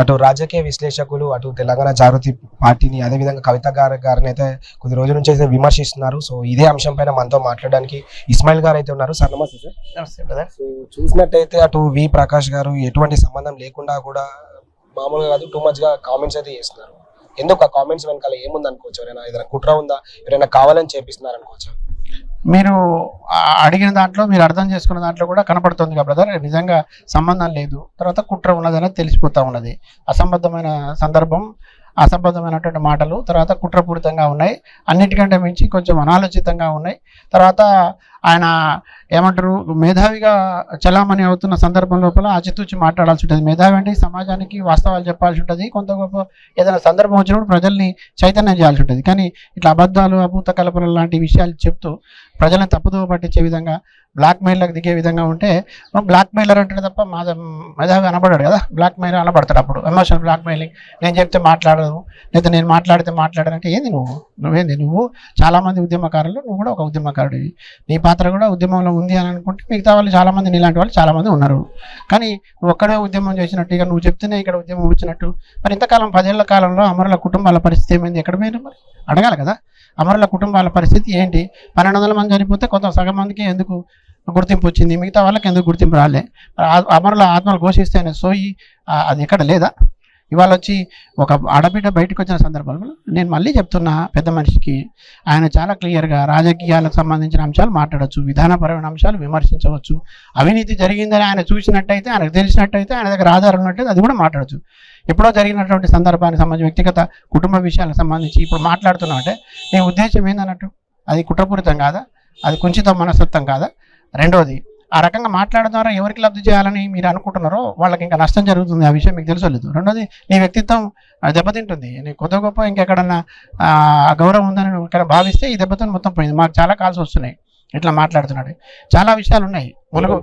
అటు రాజకీయ విశ్లేషకులు అటు తెలంగాణ జాగృతి పార్టీని అదేవిధంగా కవిత గారి గారిని అయితే కొద్ది రోజుల నుంచి అయితే విమర్శిస్తున్నారు. సో ఇదే అంశం పైన మనతో మాట్లాడడానికి ఇస్మాయిల్ గారు అయితే ఉన్నారు. సార్ నమస్తే సార్. నమస్తే బ్రదర్. సో చూసినట్టయితే అటు వి ప్రకాష్ గారు ఎటువంటి సంబంధం లేకుండా కూడా మామూలుగా కాదు టూ మచ్గా కామెంట్స్ అయితే చేస్తున్నారు. ఎందుకు ఆ కామెంట్స్ వెనకాల ఏముంది అనుకోవచ్చు ఎవరైనా ఏదైనా కుట్ర ఉందా? ఎవరైనా కావాలని చేపిస్తున్నారు అనుకోవచ్చు మీరు అడిగిన దాంట్లో మీరు అర్థం చేసుకున్న దాంట్లో కూడా కనపడుతుంది కదా బ్రదర్ నిజంగా సంబంధం లేదు. తర్వాత కుట్ర ఉన్నదని తెలిసిపోతూ ఉన్నది. అసంబద్ధమైన సందర్భం అసంబద్ధమైనటువంటి మాటలు తర్వాత కుట్రపూరితంగా ఉన్నాయి. అన్నిటికంటే మించి కొంచెం అనాలోచితంగా ఉన్నాయి. తర్వాత ఆయన ఏమంటారు మేధావిగా చలామణి అవుతున్న సందర్భం లోపల ఆచితూచి మాట్లాడాల్సి ఉంటుంది. మేధావి అంటే సమాజానికి వాస్తవాలు చెప్పాల్సి ఉంటుంది. కొంత గొప్ప ఏదైనా సందర్భం వచ్చినప్పుడు ప్రజల్ని చైతన్యం చేయాల్సి ఉంటుంది. కానీ ఇట్లా అబద్ధాలు అభూత కల్పనలు లాంటి విషయాలు చెప్తూ ప్రజలను తప్పుదోవ పట్టించే విధంగా బ్లాక్మెయిల్లకు దిగే విధంగా ఉంటే బ్లాక్ మెయిలర్ అంటే తప్ప మాధ మేధావి అనబడాడు కదా. బ్లాక్మెయిల్ అనబడతాడు అప్పుడు. ఎమోషనల్ బ్లాక్ మెయిలింగ్ నేను చెప్తే మాట్లాడదు. లేదా నేను మాట్లాడితే మాట్లాడాలంటే ఏంది నువ్వు? నువ్వేంది? నువ్వు చాలామంది ఉద్యమకారులు. నువ్వు కూడా ఒక ఉద్యమకారుడివి. నీ పాత్ర కూడా ఉద్యమంలో ఉంది అని అనుకుంటే మిగతా వాళ్ళు చాలామంది నీలాంటి వాళ్ళు చాలామంది ఉన్నారు. కానీ నువ్వు ఒక్కడే ఉద్యమం చేసినట్టు ఇక నువ్వు చెప్తేనే ఇక్కడ ఉద్యమం వచ్చినట్టు. మరి ఇంతకాలం పదేళ్ళ కాలంలో అమరుల కుటుంబాల పరిస్థితి ఏమైంది? ఎక్కడ పోయినా మరి? అడగాలి కదా. అమరుల కుటుంబాల పరిస్థితి ఏంటి? పన్నెండు వందల మంది చనిపోతే కొంత సగం మందికి ఎందుకు గుర్తింపు వచ్చింది? మిగతా వాళ్ళకి ఎందుకు గుర్తింపు రాలే? అమరుల ఆత్మలు ఘోషిస్తేనే సోయి అది ఎక్కడ లేదా? ఇవాళ వచ్చి ఒక ఆడబిడ్డ బయటకు వచ్చిన సందర్భంలో నేను మళ్ళీ చెప్తున్నా పెద్ద మనిషికి ఆయన చాలా క్లియర్గా రాజకీయాలకు సంబంధించిన అంశాలు మాట్లాడవచ్చు విధానపరమైన అంశాలు విమర్శించవచ్చు. అవినీతి జరిగిందని ఆయన చూసినట్టయితే ఆయనకు తెలిసినట్టయితే ఆయన దగ్గర ఆధారం ఉన్నట్టయితే అది కూడా మాట్లాడచ్చు. ఎప్పుడో జరిగినటువంటి సందర్భానికి సంబంధించి వ్యక్తిగత కుటుంబ విషయాలకు సంబంధించి ఇప్పుడు మాట్లాడుతున్నావు అంటే నీ ఉద్దేశం ఏందన్నట్టు? అది కుట్రపూరితం కాదా? అది కుంచిత మనస్తత్వం కాదా? రెండవది ఆ రకంగా మాట్లాడడం ద్వారా ఎవరికి లబ్ధి చేయాలని మీరు అనుకుంటున్నారో వాళ్ళకి ఇంకా నష్టం జరుగుతుంది. ఆ విషయం మీకు తెలుసలేదు. రెండోది నీ వ్యక్తిత్వం దెబ్బతింటుంది. నీ కొత్త గొప్ప ఇంకెక్కడన్నా గౌరవం ఉందని ఇక్కడ భావిస్తే ఈ దెబ్బతో మొత్తం పోయింది. మాకు చాలా కాల్స్ వస్తున్నాయి. ఇట్లా మాట్లాడుతున్నాడు. చాలా విషయాలు ఉన్నాయి. మనకు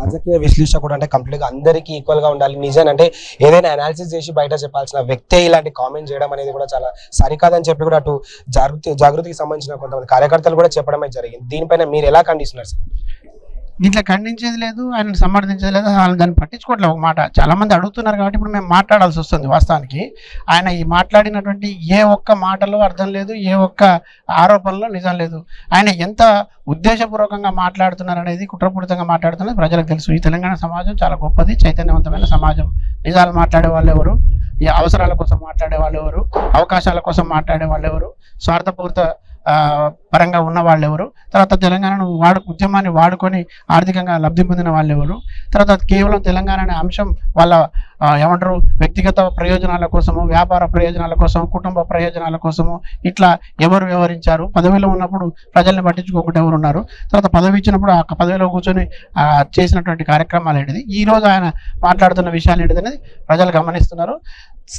రాజకీయ విశ్లేషకుడు అంటే కంప్లీట్గా అందరికీ ఈక్వల్గా ఉండాలి. నిజం అంటే ఏదైనా అనాలిసిస్ చేసి బయట చెప్పాల్సిన వ్యక్తే ఇలాంటి కామెంట్ చేయడం అనేది కూడా చాలా సరికాదని చెప్పి కూడా అటు జాగృతి జాగృతికి సంబంధించిన కొంతమంది కార్యకర్తలు కూడా చెప్పడమే జరిగింది. దీనిపైన మీరు ఎలా ఖండిస్తున్నారు సార్? దీంట్లో ఖండించేది లేదు ఆయన సమర్థించేది లేదు ఆయన దాన్ని పట్టించుకోవట్లేదు ఒక మాట. చాలామంది అడుగుతున్నారు కాబట్టి ఇప్పుడు మేము మాట్లాడాల్సి వస్తుంది వాస్తవానికి. ఆయన ఈ మాట్లాడినటువంటి ఏ ఒక్క మాటలో అర్థం లేదు ఏ ఒక్క ఆరోపణలో నిజం లేదు. ఆయన ఎంత ఉద్దేశపూర్వకంగా మాట్లాడుతున్నారు అనేది కుట్రపూరితంగా మాట్లాడుతున్నది ప్రజలకు తెలుసు. ఈ తెలంగాణ సమాజం చాలా గొప్పది చైతన్యవంతమైన సమాజం. నిజాలు మాట్లాడే వాళ్ళు ఎవరు? ఈ అవసరాల కోసం మాట్లాడే వాళ్ళు ఎవరు? అవకాశాల కోసం మాట్లాడే వాళ్ళు ఎవరు? స్వార్థపూరిత పరంగా ఉన్న వాళ్ళు ఎవరు తర్వాత తెలంగాణను వాడు ఉద్యమాన్ని వాడుకొని ఆర్థికంగా లబ్ధి పొందిన వాళ్ళు ఎవరు తర్వాత కేవలం తెలంగాణ అనే అంశం వాళ్ళ ఏమంటారు వ్యక్తిగత ప్రయోజనాల కోసము వ్యాపార ప్రయోజనాల కోసం కుటుంబ ప్రయోజనాల కోసము ఇట్లా ఎవరు వ్యవహరించారు? పదవిలో ఉన్నప్పుడు ప్రజల్ని పట్టించుకోకుండా ఎవరు ఉన్నారు? తర్వాత పదవి ఇచ్చినప్పుడు ఆ పదవిలో కూర్చొని చేసినటువంటి కార్యక్రమాలు ఏంటిది? ఈ రోజు ఆయన మాట్లాడుతున్న విషయాలు ఏంటిది అనేది ప్రజలు గమనిస్తున్నారు.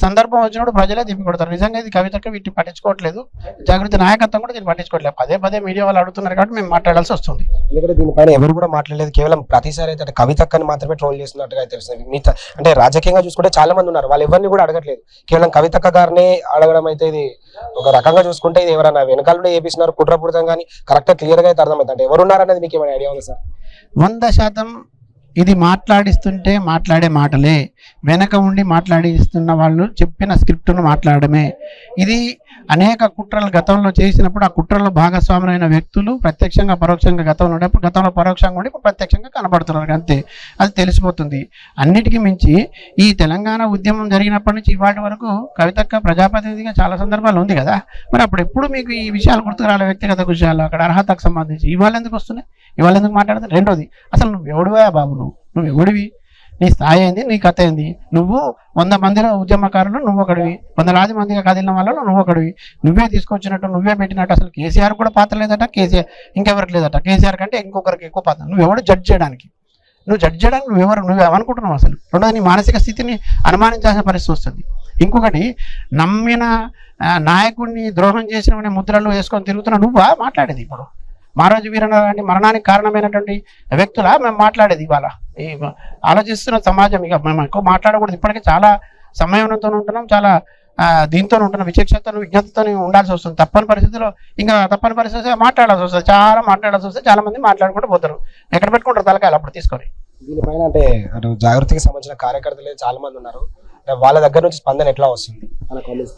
సందర్భం వచ్చినప్పుడు ప్రజలే తిప్పి కొడతారు. నిజంగా ఇది కవితకు వీటిని పట్టించుకోవట్లేదు. జాగృతి నాయకత్వం కూడా దీన్ని పట్టించుకోవట్లేదు. పదే పదే మీడియా వాళ్ళు అడుగుతున్నారు కాబట్టి మేము మాట్లాడాల్సి వస్తుంది. ఎందుకంటే దీనిపైన ఎవరు కూడా మాట్లాడలేదు. కేవలం ప్రతిసారి అయితే కవితక్కని మాత్రమే ట్రోల్ చేస్తున్నట్టుగా అయితే తెలుస్తుంది. మిగతా అంటే రాజకీయంగా చూసుకుంటే చాలా మంది ఉన్నారు. వాళ్ళు ఎవరిని కూడా అడగట్లేదు. కేవలం కవితక్క గారినే అడగడం అయితే ఇది ఒక రకంగా చూసుకుంటే ఇది ఎవరైనా వెనకాల నుండి చేపిస్తున్నారు కుట్రపూరితం కానీ కరెక్ట్ క్లియర్గా అయితే అర్థమవుతుంది. అంటే ఎవరు ఉన్నారనేది మీకు ఏమైనా ఐడియా ఉంది సార్? వంద శాతం ఇది మాట్లాడిస్తుంటే మాట్లాడే మాటలే. వెనక ఉండి మాట్లాడిస్తున్న వాళ్ళు చెప్పిన స్క్రిప్ట్ను మాట్లాడమే. ఇది అనేక కుట్రలు గతంలో చేసినప్పుడు ఆ కుట్రలో భాగస్వాములైన వ్యక్తులు ప్రత్యక్షంగా పరోక్షంగా గతంలో ఉండేప్పుడు గతంలో పరోక్షంగా ఉండి ప్రత్యక్షంగా కనబడుతున్నారు. అంతే. అది తెలిసిపోతుంది. అన్నిటికీ మించి ఈ తెలంగాణ ఉద్యమం జరిగినప్పటి నుంచి ఇవాటి వరకు కవితక్క ప్రజాప్రతినిధిగా చాలా సందర్భాలు ఉంది కదా. మరి అప్పుడు ఎప్పుడు మీకు ఈ విషయాలు గుర్తుకురాలే వ్యక్తిగత విషయాలు? అక్కడ అర్హతకు సంబంధించి ఇవాళ ఎందుకు వస్తున్నాయి? ఇవాళ ఎందుకు మాట్లాడతారు రెండోది అసలు నువ్వు ఎవడివా బాబు నువ్వు? నువ్వు ఎవడివి? నీ స్థాయి ఏంది? నీ కథ ఏంది? నువ్వు వంద మందిలో ఉద్యమకారులు నువ్వు ఒకడివి. వందలాది మందిగా కదిలిన వాళ్ళలో నువ్వు ఒకడివి. నువ్వే తీసుకొచ్చినట్టు నువ్వే పెట్టినట్టు అసలు కేసీఆర్ కూడా పాత్ర లేదట? కేసీఆర్ ఇంకెవరికి లేదట? కేసీఆర్ కంటే ఇంకొకరికి ఎక్కువ పాత్ర. నువ్వు ఎవడు జడ్జ్ చేయడానికి? నువ్వు జడ్జ్ చేయడానికి నువ్వు ఎవరు? నువ్వు ఏమనుకుంటున్నావు అసలు? రెండోది నీ మానసిక స్థితిని అనుమానించాల్సిన పరిస్థితి వస్తుంది. ఇంకొకటి నమ్మిన నాయకుడిని ద్రోహం చేసిన ముద్రలు వేసుకొని తిరుగుతున్న నువ్వా? మాట్లాడేది ఇప్పుడు. మహారాజు వీరన్న లాంటి మరణానికి కారణమైనటువంటి వ్యక్తులా మేము మాట్లాడేది ఇవాళ. ఈ ఆలోచిస్తున్న సమాజం ఇక మేము ఎక్కువ మాట్లాడకూడదు. ఇప్పటికే చాలా సంయమనంతో ఉంటున్నాం చాలా దీంతో ఉంటున్నాం విచక్షతను విజ్ఞతతో ఉండాల్సి వస్తుంది. తప్పని పరిస్థితిలో ఇంకా తప్పని పరిస్థితి మాట్లాడాల్సి వస్తుంది. చాలా మాట్లాడాల్సి వస్తే చాలా మంది మాట్లాడుకుంటూ పోతారు. ఎక్కడ పెట్టుకుంటారు తలకాయలు అప్పుడు తీసుకొని? దీనిపైన అంటే జాగృతికి సంబంధించిన కార్యకర్తలు చాలా మంది ఉన్నారు. వాళ్ళ దగ్గర నుంచి స్పందన ఎట్లా వస్తుంది.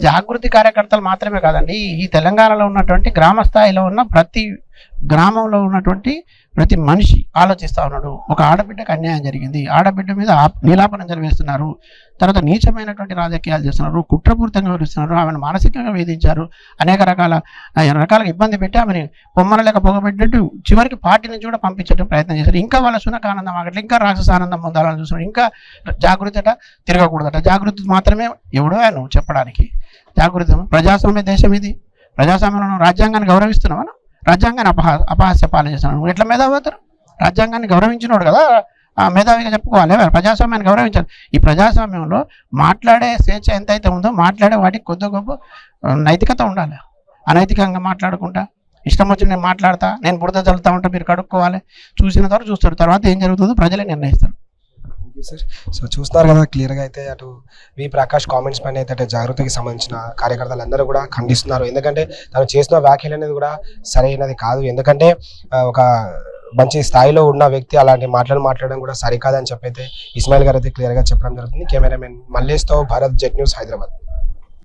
జాగృతి కార్యకర్తలు మాత్రమే కాదండి. ఈ తెలంగాణలో ఉన్నటువంటి గ్రామ స్థాయిలో ఉన్న ప్రతి గ్రామంలో ఉన్నటువంటి ప్రతి మనిషి ఆలోచిస్తా ఉన్నాడు. ఒక ఆడబిడ్డకు అన్యాయం జరిగింది. ఆడబిడ్డ మీద నీలాపనం జరివేస్తున్నారు. తర్వాత నీచమైనటువంటి రాజకీయాలు చేస్తున్నారు. కుట్రపూరితంగా వివరిస్తున్నారు ఆమెను మానసికంగా వేధించారు. అనేక రకాల రకాల ఇబ్బంది పెట్టి ఆమెను బొమ్మల లేక పొగబెట్టినట్టు చివరికి పార్టీ నుంచి కూడా పంపించడం ప్రయత్నం చేశారు. ఇంకా వాళ్ళ సునక ఆనందం ఆగట్లే. ఇంకా రాక్షస ఆనందం పొందాలని చూస్తున్నారు. ఇంకా జాగృతి తిరగకూడదట. జాగృతి మాత్రమే ఎవడో నువ్వు చెప్పడానికి. జాగృతం ప్రజాస్వామ్య దేశం ఇది. ప్రజాస్వామ్యంలో రాజ్యాంగాన్ని రాజ్యాంగాన్ని గౌరవిస్తున్నావా రాజ్యాంగాన్ని అపహా అపహాస్య పాలన చేస్తున్నావు ఎట్లా మేధావి అవుతారు? రాజ్యాంగాన్ని గౌరవించినోడు కదా? మేధావిగా చెప్పుకోవాలి. ప్రజాస్వామ్యాన్ని గౌరవించాలి. ఈ ప్రజాస్వామ్యంలో మాట్లాడే స్వేచ్ఛ ఎంతైతే ఉందో మాట్లాడే వాటికి కొద్ది గొప్ప నైతికత ఉండాలి. అనైతికంగా మాట్లాడకుండా ఇష్టం వచ్చి నేను మాట్లాడతా. నేను బురద చల్లుతా ఉంటా మీరు కడుక్కోవాలి. చూసిన తర్వాత చూస్తారు. తర్వాత ఏం జరుగుతుందో ప్రజలే నిర్ణయిస్తారు. Thank సో చూస్తున్నారు కదా క్లియర్గా అయితే అటు వి ప్రకాష్ కామెంట్స్ పైన అయితే అటు జాగృతికి సంబంధించిన కార్యకర్తలు అందరూ కూడా ఖండిస్తున్నారు. ఎందుకంటే తను చేసిన వ్యాఖ్యలు అనేది కూడా సరైనది కాదు. ఎందుకంటే ఒక మంచి స్థాయిలో ఉన్న వ్యక్తి అలాంటి మాటలు మాట్లాడడం కూడా సరికాదని చెప్పైతే ఇస్మాయిల్ గారు అయితే క్లియర్గా చెప్పడం జరుగుతుంది. కెమెరామెన్ మల్లేష్తో భారత్ జెట్ న్యూస్ హైదరాబాద్.